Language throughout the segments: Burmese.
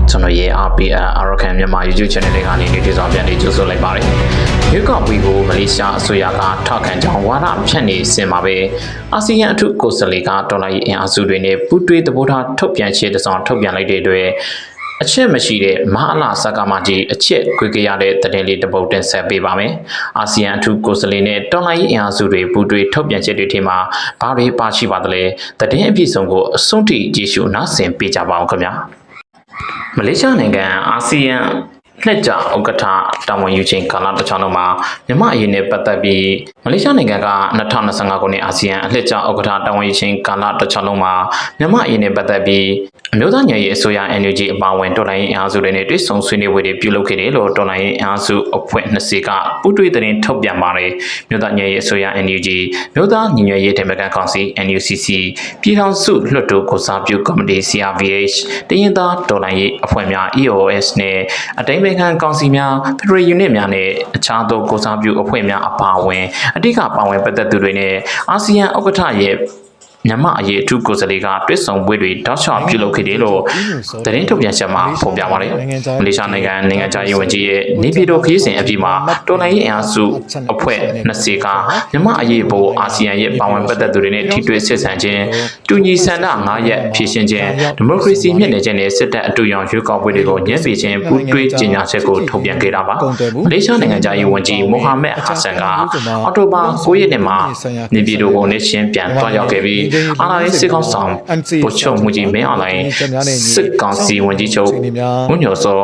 လေးစောပါကျွန်တော်ရဲ့ RPN Arakan မြန်မာ YouTube channel လေးကနေနေ့တည်စွာပြန်လည်ကြိုဆိုလိုက်ပါတယ်ရွေးကောက်ပွဲကိုမလေးရှားအစိုးရကထောက်ခံကြောင်းဝါဒဖြန့်နေစင်ပါပဲအာဆီယံအထူးကိုယ်စားလှယ်ကဒေါ်လာရေးအင်အားစုတွေနဲ့ပူးတွဲသဘောထားထုတ်ပြန်ချက်တစ်စောင်ထုတ်ပြန်လိုက်တဲ့အတွက်အချက်မရှိတဲ့မဟာအလာစကားမကြီးအချက်ခွေကြရတဲ့တရင်လေးတစ်ပုတ်တင်ဆက်ပေးပါမယ်။အာဆီယံအထူးကိုယ်စားလှယ်နဲ့တော်လိုင်းအင်အားစုတွေပူးတွဲထုတ်ပြန်ချက်တွေထဲမှာဘာတွေပါရှိပါသလဲ။တည်င်းအပြည့်စုံကိုအဆုံးထိကြည့်ရှုနားဆင်ပေးကြပါအောင်ခင်ဗျာ။ မလေးရှားနိုင်ငံအာဆီယံလက်ကြဥက္ကဋ္ဌတာဝန်ယူခြင်းကာလတစ်ချောင်းလုံးမှာမြန်မာအရေးနဲ့ပတ်သက်ပြီးမလေးရှားနိုင်ငံက2025ခုနှစ်အာဆီယံအလှည့်ကျဥက္ကဋ္ဌတာဝန်ယူခြင်းကာလတစ်ချောင်းလုံးမှာမြန်မာအရေးနဲ့ပတ်သက်ပြီးအမျိုးသားညီညွတ်ရေးအစိုးရ NUG အပါအဝင်တော်လိုင်းရေးအင်အားစုတွေနဲ့တွေ့ဆုံဆွေးနွေးပွဲတွေပြုလုပ်ခဲ့တယ်လို့တော်လိုင်းရေးအင်အားစုအဖွဲ့20ကပူးတွဲသတင်းထုတ်ပြန်ပါတယ်။မြို့သားညီညွတ်ရေးအစိုးရ NUG မြို့သားညီညွတ်ရေးဒေမကန်ကောင်စီ NUCC ပြည်ထောင်စုလွှတ်တော်ကိုစားပြုကော်မတီ CRPH တရင်သားတော်လိုင်းရေးအဖွဲ့များ EOS နဲ့အတိုင်းပင်ခံကောင်စီများ Federal Unit များနဲ့အခြားသောကိုစားပြုအဖွဲ့များအပါအဝင်အဓိကပါဝင်ပတ်သက်သူတွေနဲ့အာဆီယံဥက္ကဋ္ဌရဲ့ မြန်မာအရေးအထူးကိုယ်စားလှယ်ကတွစ်ဆောင်ပွဲတွေတောက်လျှောက်ပြုလုပ်ခဲ့တယ်လို့သတင်းထုတ်ပြန်ချက်မှာဖော်ပြပါတယ်။မလေးရှားနိုင်ငံနိုင်ငံခြားရေးဝန်ကြီးရဲ့နေပြည်တော်ခရီးစဉ်အပြီးမှာတော်လိုင်းရေးအင်အားစုအဖွဲ့20ကမြန်မာအရေးပေါ်အာဆီယံရဲ့ပါဝင်ပတ်သက်သူတွေနဲ့ထိတွေ့ဆက်ဆံခြင်းတူညီဆန္ဒ9ရက်ဖြည့်ရှင်းခြင်းဒီမိုကရေစီမြင့်နေခြင်းနဲ့စစ်တပ်အတူရောင်ရွေးကောက်ပွဲတွေကိုညှဉ်းပယ်ခြင်းပူးတွဲကြေညာချက်ကိုထုတ်ပြန်ခဲ့တာပါ။မလေးရှားနိုင်ငံခြားရေးဝန်ကြီးမိုဟာမက်ဟာဆန်ကအော်တိုဘာ9ရက်နေ့မှာနေပြည်တော်ကိုနေချင်းပြန်တွားရောက်ခဲ့ပြီးအာဏာရေးစစ်ကောင်ဆောင်ဗိုလ်ချုပ်မှုကြီးမင်းအောင်လှိုင်စစ်ကောင်စီဝန်ကြီးချုပ်ဝန်ညော်စော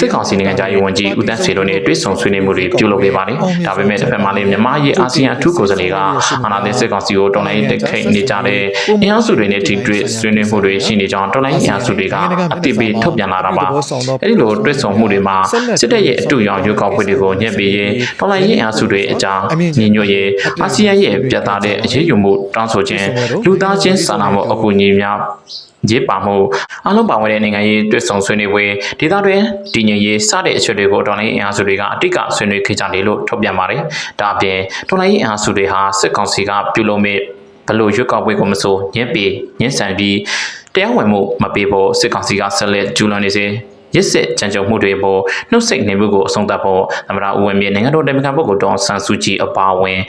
စစ်ကောင်စီနိုင်ငံသားရေးဝန်ကြီးဦးတန်းဆွေတို့နဲ့တွေ့ဆုံဆွေးနွေးမှုတွေပြုလုပ်ခဲ့ပါတယ်။ဒါပေမဲ့တစ်ဖက်မှာလည်းမြန်မာရေးအာဆီယံအထူးကိုယ်စားလှယ်ကအာဏာသိမ်းစစ်ကောင်စီကိုတော်လိုင်းတက်ခိတ်နေကြတဲ့အင်အားစုတွေနဲ့ထိတွေ့ဆွေးနွေးမှုတွေရှိနေကြောင်းတော်လိုင်းအင်အားစုတွေကအတိပေးထုတ်ပြန်လာတာပါ။အဲဒီလိုတွေ့ဆုံမှုတွေမှာစစ်တပ်ရဲ့အတူရောင်ရွေးကောက်ပွဲတွေကိုညှက်ပေးရင်တော်လိုင်းရေးအင်အားစုတွေအကြောင်းညီညွတ်ရေးအာဆီယံရဲ့ပြတ်သားတဲ့အရေးယူမှုတောင်းဆိုခြင်းလူသားချင်းစာနာမှုအကူအညီများရေးပါမှုအလုံးပါဝင်တဲ့နိုင်ငံရေးတွေ့ဆုံဆွေးနွေးပွဲဒေသတွင်းတည်ငြိမ်ရေးစတဲ့အချက်တွေကိုတော်လိုင်းအင်အားစုတွေကအတိတ်ကဆွေးနွေးခဲ့ကြတယ်လို့ထုတ်ပြန်ပါတယ်။ဒါအပြင်တော်လိုင်းအင်အားစုတွေဟာစစ်ကောင်စီကပြုလုပ်မဲ့ဘလို့ရွက်ကောက်ပွဲကိုမဆိုညှင်းပေညှင်းဆန်ပြီးတရားဝင်မှုမပေးဖို့စစ်ကောင်စီကဆက်လက်ကျူးလွန်နေစေရစ်စစ်ကြံကြုံမှုတွေပေါ်နှုတ်ဆက်နေမှုကိုအဆုံးသတ်ဖို့သမ္မတဦးဝင်းမြင့်နိုင်ငံတော်တိုင်ပင်ခံပုဂ္ဂိုလ်ဒေါအောင်ဆန်းစုကြည်အပါအဝင်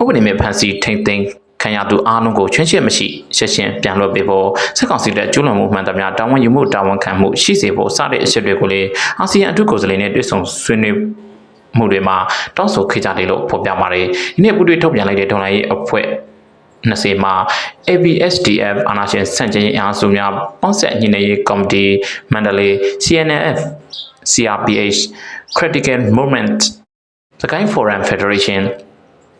ဥပဒေမဲ့ဖန်စီထိမ့်သိမ်း ခံရသူအားလုံးကိုချွင်းချက်မရှိရှင်းရှင်းပြန်လွှတ်ပေးဖို့စစ်ကောင်စီတပ်ကျူးလွန်မှုမှန်သမျှတာဝန်ယူမှုတာဝန်ခံမှုရှိစေဖို့စတဲ့အချက်တွေကိုလည်းအာဆီယံအထူးကိုယ်စားလှယ်နဲ့တွေ့ဆုံဆွေးနွေးမှုတွေမှာတောင်းဆိုခဲ့ကြတယ်လို့ဖော်ပြပါတယ်။ဒီနေ့ပူးတွဲထုတ်ပြန်လိုက်တဲ့ဒေါ်လာရေးအဖွဲ့20မှာ ABSDF အာနာရှင်စန့်ကျင်ရေးအားစုများပေါင်းဆက်ညှိနှိုင်းရေးကော်မတီမန္တလေး CNF CRPH Critical Moment စကိုင်း Forum Federation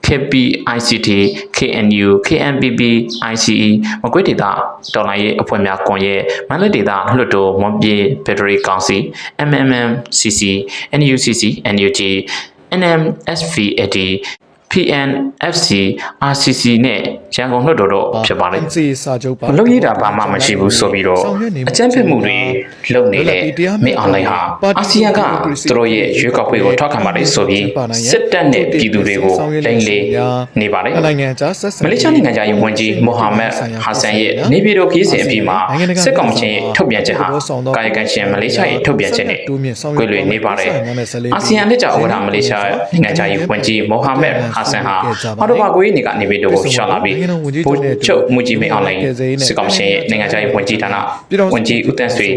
KPICT KNU KNPP ICE မကွေးဒေတာတော်လိုင်းရေးအဖွဲ့များကွန်ရဲ့မန္တလေးဒေတာလွှတ်တော်မွန်ပြည်ဘက်ထရီကောင်စီ MMMCC NUCC NUG NMSVAD PNFC RCC နဲ့ရန်ကုန်လွှတ်တော်တော့ဖြစ်ပါတယ်စီစာချုပ်ပါမလုပ်ရတာဘာမှမရှိဘူးဆိုပြီးတော့အကြမ်းဖက်မှုတွေလုပ်နေတဲ့မင်းအွန်လိုင်းဟာအာဆီယံကသူတို့ရဲ့ရွေးကောက်ပွဲကိုထောက်ခံပါတယ်ဆိုပြီးစစ်တပ်နဲ့ပြည်သူတွေကိုလိမ်လေနေပါတယ်နိုင်ငံခြားဆက်ဆံမလေးရှားနိုင်ငံသားရေးဝန်ကြီးမိုဟာမက်ဟာဆန်ရဲ့နေပြည်တော်ခီးစဉ်အပြီးမှာစစ်ကောင်ချင်းရဲ့ထုတ်ပြန်ချက်ဟာကာယကံရှင်မလေးရှားရဲ့ထုတ်ပြန်ချက်နဲ့ကွေလွေနေပါတယ်အာဆီယံလက်ကျဥက္ကဋ္ဌမလေးရှားနိုင်ငံသားရေးဝန်ကြီးမိုဟာမက်ဟာဆန်ဟာအော်တိုဘာကိုရေးနေကနေပြည်တော်ကိုရှောင်းလာပြီးဗိုလ်ချုပ်မူကြီးမင်းအွန်လိုင်းစစ်ကောင်ရှင်ရဲ့နိုင်ငံသားရေးဝန်ကြီးဌာနဝန်ကြီးဦးတန်းဆွေ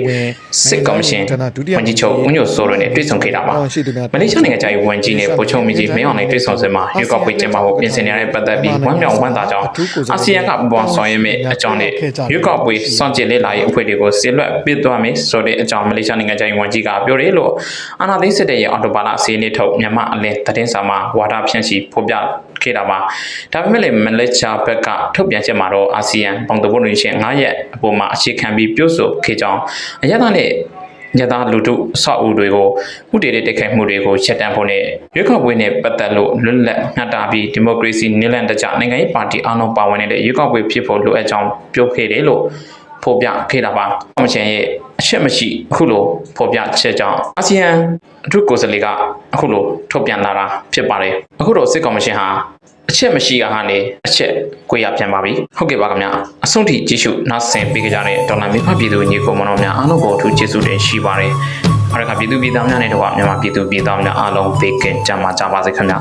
စစ်ကောင်ရှင်ဝန်ကြီးချုပ်ဦးညိုစိုးတို့နဲ့တွေ့ဆုံခဲ့တာပါမလေးရှားနိုင်ငံသားရေးဝန်ကြီးနဲ့ဗိုလ်ချုပ်မူကြီးမင်းအွန်လိုင်းတွေ့ဆုံစမှာရွေးကောက်ပွဲကျင်းပဖို့ပြင်ဆင်နေတဲ့ပတ်သက်ပြီးဝမ်းမြောက်ဝမ်းသာကြောင်းအာဆီယံကပူးပေါင်းဆောင်ရွက်မယ့်အကြောင်းနဲ့ရွေးကောက်ပွဲစောင့်ကြည့်လေ့လာရေးအဖွဲ့တွေကိုဆေလွတ်ပေးသွားမယ်ဆိုတဲ့အကြောင်းမလေးရှားနိုင်ငံသားရေးဝန်ကြီးကပြောတယ်လို့အာနာသိန်းစစ်တဲ့ရဲ့အော်တိုဘာလအစည်းအဝေးထုတ်မြန်မာအလင်းသတင်းစာမှာဝါဒဖြန့်ချီဖော်ပြခဲ့တာပါဒါပေမဲ့လည်းမလေးရှားဘက်ကထုတ်ပြန်ချက်မှာတော့အာဆီယံပုံသဘောတူညီချက်9ရက်အပေါ်မှာအခြေခံပြီးပြောဆိုခဲ့ကြောင်းအရသာနဲ့ညတာလူတို့အဆောက်အဦတွေကိုမှုတည်တဲ့တိုက်ခိုက်မှုတွေကိုချက်တန်းဖို့နဲ့ရွေးကောက်ပွဲနဲ့ပတ်သက်လို့လွတ်လပ်မျှတပြီးဒီမိုကရေစီနည်းလမ်းတကျနိုင်ငံရေးပါတီအားလုံးပါဝင်နေတဲ့ရွေးကောက်ပွဲဖြစ်ဖို့လိုအပ်ကြောင်းပြောခဲ့တယ်လို့ ဖော်ပြခဲ့တာပါ။အမချန်ရဲ့အချက်မရှိအခုလိုဖော်ပြချက်ကြောင့်အာဆီယံအထူးကိုယ်စားလှယ်ကအခုလိုထုတ်ပြန်လာတာဖြစ်ပါတယ်။အခုတော့စစ်ကောင်မရှင်ဟာအချက်မရှိတာဟာနေအချက်ကိုရပြန်ပါပြီဟုတ်ကဲ့ပါခင်ဗျာအဆုံးထိကြည့်ရှုနားဆင်ပေးကြတဲ့ဒေါ်လာမြန်မာပြည်သူညီကိုမတော်များအားလုံးကိုအထူးကျေးဇူးတင်ရှိပါတယ်အားရခပြည်သူပြည်သားများနဲ့တော့မြန်မာပြည်သူပြည်သားများအားလုံးဘေးကင်းကြမှာကြပါစေခင်ဗျာ